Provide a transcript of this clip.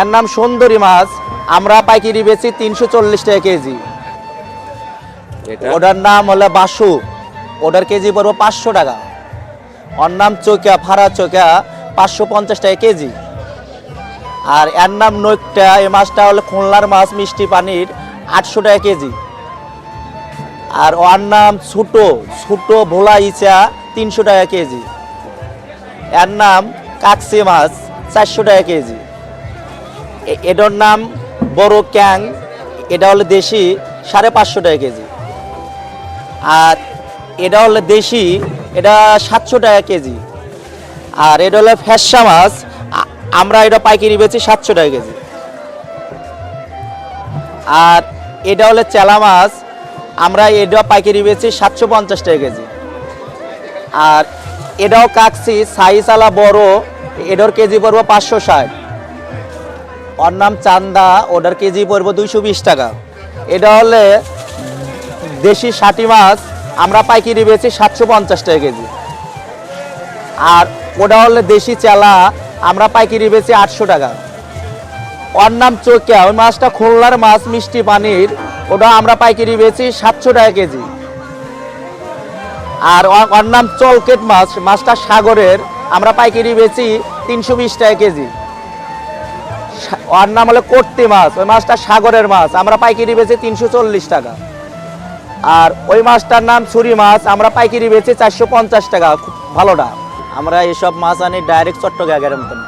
এর নাম সুন্দরী মাছ। আমরা পাইকারি বেচি তিনশো চল্লিশ টাকা কেজি। ওটার নাম হলো বাসু। ওটার কেজি পড়ব পাঁচশো টাকা। ওর নাম চোকা ফাড়া চোকা পাঁচশো পঞ্চাশ টাকা কেজি। আর এর নাম নৈকটা এই মাছটা হলো খুলনার মাছ মিষ্টি পানির আটশো টাকা কেজি। আর ওর নাম ছোটো ছোটো ভোলা ইচা তিনশো টাকা কেজি। এর নাম কাকসি মাছ চারশো টাকা কেজি। এটার নাম বড় ক্যাং। এটা হলো দেশি, সাড়ে পাঁচশো টাকা কেজি। আর এটা হলো দেশি, এটা সাতশো টাকা কেজি। আর এটা হলো ফ্যাসা মাছ আমরা এটা পাইকারি বেচি সাতশো টাকা কেজি। আর এটা হলো চেলা মাছ, আমরা এটা পাইকারি বেচি সাতশো পঞ্চাশ টাকা কেজি। আর এটাও কাকছি সাইজ আলা বড়, এটার কেজি পড়ব পাঁচশো ষাট। ওর নাম চান্দা, ওটার কেজি পড়ব দুইশো বিশ টাকা। এটা হলে দেশি ষাটি মাছ, আমরা পাইকারি বেচি সাতশো পঞ্চাশ টাকা কেজি। আর ওটা হলে দেশি চেলা, আমরা পাইকারি বেচি আটশো টাকা। ওর নাম চোকিয়া, ওই মাছটা খুলনার মাছ, মিষ্টি পানির, ওটা আমরা পাইকারি বেচি সাতশো টাকা কেজি। আর ওর নাম চলকেট মাছ, মাছটা সাগরের, আমরা পাইকারি বেচি তিনশো বিশ টাকা কেজি। ওর নাম হলো কর্তি মাছ, ওই মাছটা সাগরের মাছ, আমরা পাইকারি বেচি তিনশো চল্লিশ টাকা। আর ওই মাছটার নাম ছুরি মাছ, আমরা পাইকারি বেচি চারশো পঞ্চাশ টাকা ভালোটা। আমরা এসব মাছ আনি ডাইরেক্ট চট্টগ্রামের মতন।